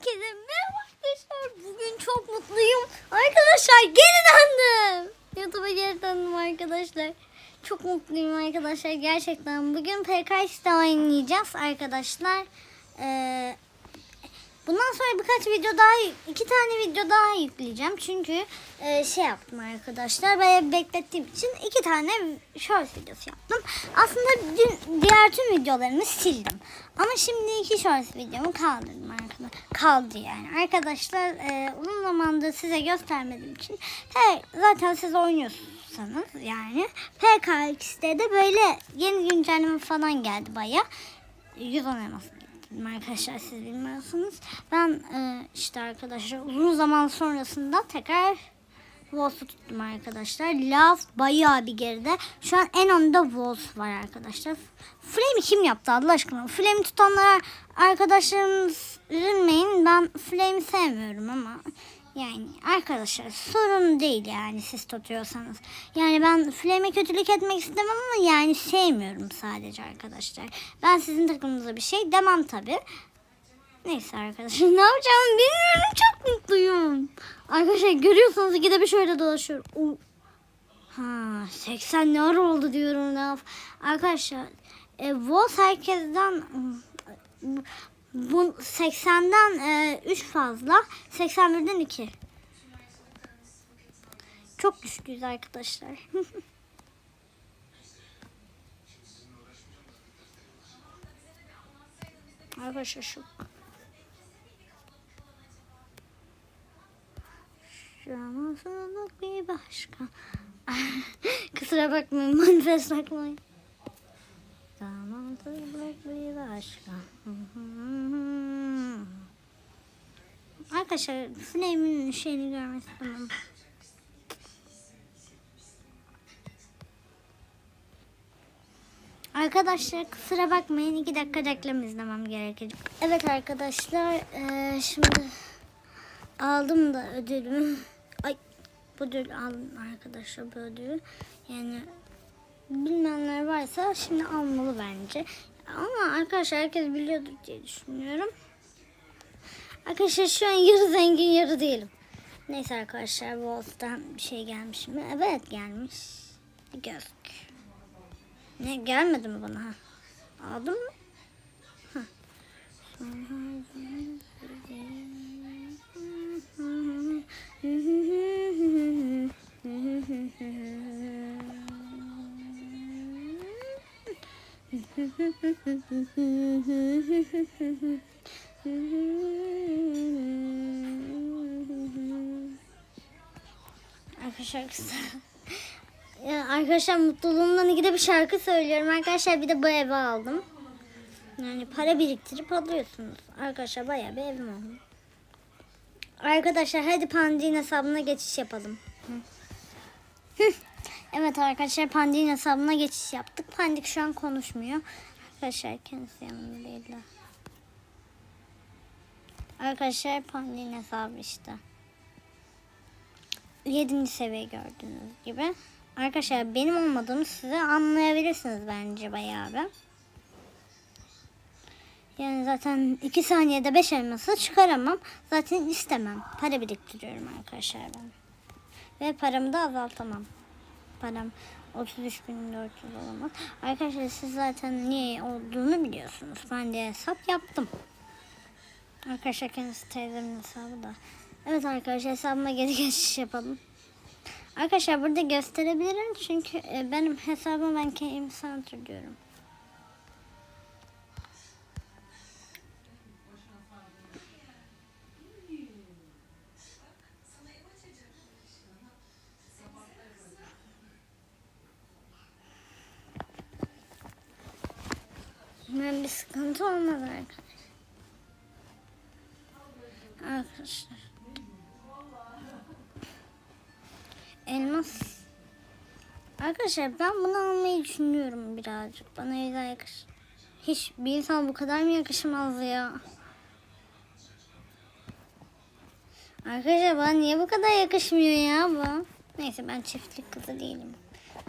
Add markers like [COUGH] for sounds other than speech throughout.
Herkese merhaba arkadaşlar. Bugün çok mutluyum. Arkadaşlar geri döndüm. YouTube'a geri döndüm arkadaşlar. Çok mutluyum arkadaşlar gerçekten. Bugün PKX'de oynayacağız arkadaşlar. Ee, bundan sonra birkaç video daha, iki tane video daha yükleyeceğim. Çünkü e, şey yaptım arkadaşlar. Bayağı beklettiğim için iki tane short videosu yaptım. Aslında dün, diğer tüm videolarımı sildim. Ama şimdi iki short videomu kaldırdım arkadaşlar. Kaldı yani. Arkadaşlar e, uzun zamandır size göstermediğim için he, zaten siz oynuyorsanız yani PKX'de de böyle yeni güncelleme falan geldi baya. 110 elmas arkadaşlar siz bilmiyorsunuz. Ben e, işte arkadaşlar uzun zaman sonrasında tekrar Wolf'u tuttum arkadaşlar. Love bayağı bir geride. Şu an en önde Wolf var arkadaşlar. Flame'i kim yaptı Allah aşkına? Flame'i tutanlara arkadaşlarımız üzülmeyin. Ben Flame'i sevmiyorum ama yani arkadaşlar sorun değil yani siz tutuyorsanız. Yani ben Flame'e kötülük etmek istemem ama yani sevmiyorum sadece arkadaşlar. Ben sizin takımınıza bir şey demem tabi. Neyse arkadaşlar [LAUGHS] ne yapacağımı bilmiyorum çok mutluyum. Arkadaşlar görüyorsunuz ikide bir şöyle dolaşıyorum. Oo. Ha 80 ne ara oldu diyorum yap. Arkadaşlar e, Voz herkesten bu 80'den e, 3 fazla 81'den 2. Çok düştüyüz arkadaşlar. [LAUGHS] arkadaşlar şu Şansızlık bir başka. [LAUGHS] Kusura bakmayın manifest bakmayın. Zamansızlık bir başka. Arkadaşlar Flame'in şeyini görmek istemem. Arkadaşlar kusura bakmayın iki dakika reklam izlemem gerekecek. Evet arkadaşlar eee, şimdi aldım da ödülümü. Ay bu ödül aldım arkadaşlar bu ödülü. Yani bilmeyenler varsa şimdi almalı bence. Ama arkadaşlar herkes biliyordur diye düşünüyorum. Arkadaşlar şu an yarı zengin yarı değilim. Neyse arkadaşlar Wolf'tan bir şey gelmiş mi? Evet gelmiş. Bir gözlük. Ne gelmedi mi bana? Ha? Aldın mı? Arkadaşlar kısa. Arkadaşlar mutluluğumdan ikide bir şarkı söylüyorum. Arkadaşlar bir de bu evi aldım. Yani para biriktirip alıyorsunuz. Arkadaşlar bayağı bir evim oldu. Arkadaşlar hadi Pandin hesabına geçiş yapalım. Evet arkadaşlar Pandin hesabına geçiş yaptık. Pandik şu an konuşmuyor. Arkadaşlar kendisi yanında değil. Arkadaşlar Pandin hesabı işte. 7. seviye gördüğünüz gibi. Arkadaşlar benim olmadığımı size anlayabilirsiniz bence bayağı bir. Yani zaten 2 saniyede 5 elması çıkaramam. Zaten istemem. Para biriktiriyorum arkadaşlar ben. Ve paramı da azaltamam. Param 33.400 olamaz. Arkadaşlar siz zaten niye olduğunu biliyorsunuz. Ben de hesap yaptım. Arkadaşlar kendisi teyzemin hesabı da. Evet arkadaşlar hesabıma geri [LAUGHS] geçiş yapalım. Arkadaşlar burada gösterebilirim çünkü e, benim hesabım ben kendim center diyorum. Ben bir sıkıntı olmadı arkadaşlar. Arkadaşlar. Elmas. Arkadaşlar ben bunu almayı düşünüyorum birazcık. Bana güzel yakışır. Hiç bir insan bu kadar mı yakışmaz ya? Arkadaşlar bana niye bu kadar yakışmıyor ya bu? Neyse ben çiftlik kızı değilim.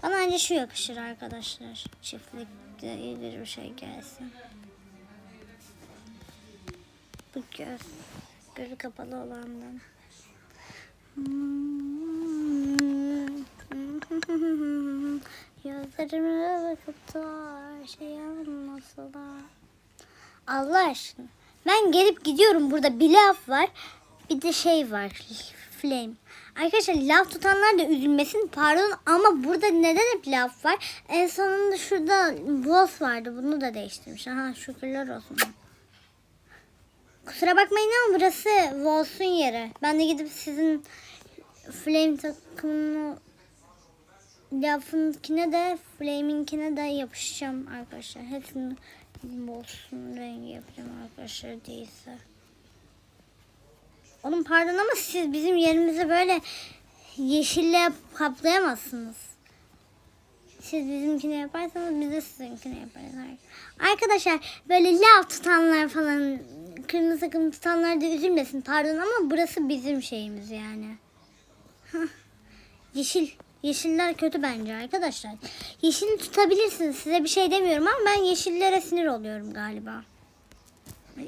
Bana önce şu yakışır arkadaşlar. Çiftlikte iyidir bir şey gelsin. Bu göz. Gözü kapalı olandan. [LAUGHS] Gözlerime bakıp da şey anlasılar. Allah aşkına. Ben gelip gidiyorum. Burada bir laf var. Bir de şey var. Flame. Arkadaşlar laf tutanlar da üzülmesin. Pardon ama burada neden hep laf var? En sonunda şurada boss vardı. Bunu da değiştirmiş. Aha şükürler olsun. Kusura bakmayın ama burası Wolf'un yeri. Ben de gidip sizin Flame takımını lafınkine de Flame'inkine de yapışacağım arkadaşlar. Hepsini Wolf'un rengi yapacağım arkadaşlar değilse. Oğlum pardon ama siz bizim yerimizi böyle yeşille kaplayamazsınız. Siz bizimkini yaparsanız biz de sizinkini yaparız. Arkadaşlar böyle lav tutanlar falan kırmızı takım tutanlar da üzülmesin pardon ama burası bizim şeyimiz yani. Yeşil. Yeşiller kötü bence arkadaşlar. Yeşili tutabilirsiniz. Size bir şey demiyorum ama ben yeşillere sinir oluyorum galiba.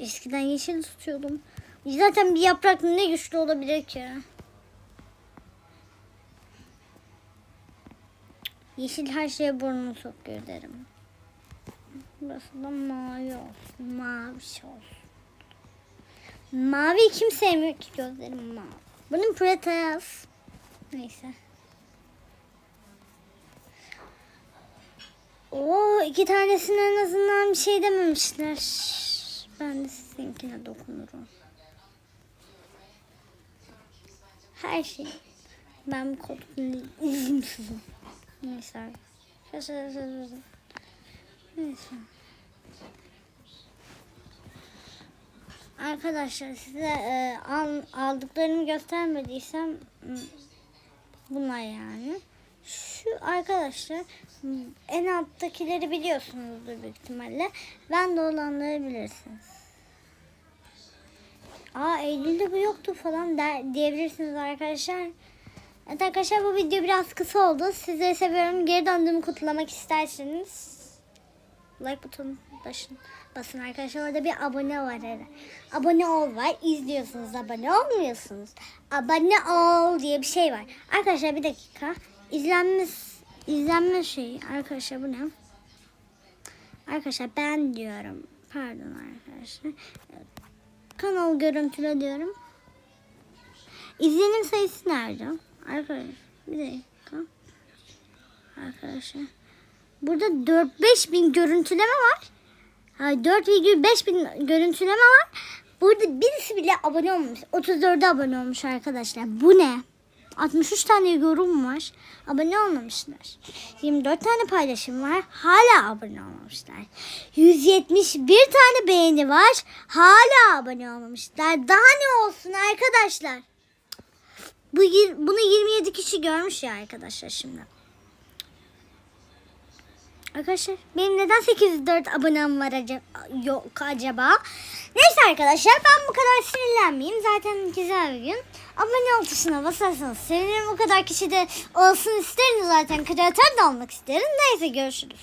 Eskiden yeşil tutuyordum. Zaten bir yaprak ne güçlü olabilir ki? Yeşil her şeye burnunu sokuyor derim. Burası da mavi olsun. Mavi olsun. Mavi kim sevmiyor ki gözlerim mavi. Bunun pretas. Neyse. Oo iki tanesine en azından bir şey dememişler. Ben de sizinkine dokunurum. Her şey. Ben kodunu üzümsüzüm. Neyse. Neyse. Arkadaşlar size e, al, aldıklarımı göstermediysem m, bunlar yani. Şu arkadaşlar m, en alttakileri biliyorsunuzdur büyük ihtimalle. Ben de olanları bilirsiniz. Aa Eylül'de bu yoktu falan der, diyebilirsiniz arkadaşlar. Evet arkadaşlar bu video biraz kısa oldu. Sizleri seviyorum. Geri döndüğümü kutlamak isterseniz like butonu basın, basın arkadaşlar. Orada bir abone var herhalde. Abone ol var. İzliyorsunuz. Abone olmuyorsunuz. Abone ol diye bir şey var. Arkadaşlar bir dakika. İzlenme, izlenme şeyi. Arkadaşlar bu ne? Arkadaşlar ben diyorum. Pardon arkadaşlar. Kanal görüntüle diyorum. İzlenim sayısı nerede? Arkadaşlar bir dakika. Arkadaşlar. Burada 4-5 bin görüntüleme var. Ha, 4,5 bin görüntüleme var. Burada birisi bile abone olmamış. 34'e abone olmuş arkadaşlar. Bu ne? 63 tane yorum var. Abone olmamışlar. 24 tane paylaşım var. Hala abone olmamışlar. 171 tane beğeni var. Hala abone olmamışlar. Daha ne olsun arkadaşlar? Bu bunu 27 kişi görmüş ya arkadaşlar şimdi. Arkadaşlar benim neden 804 abonem var acaba, yok acaba? Neyse arkadaşlar ben bu kadar sinirlenmeyeyim. Zaten güzel bir gün. Abone ol tuşuna basarsanız sevinirim. O kadar kişi de olsun isterim zaten. Kreatör de olmak isterim. Neyse görüşürüz.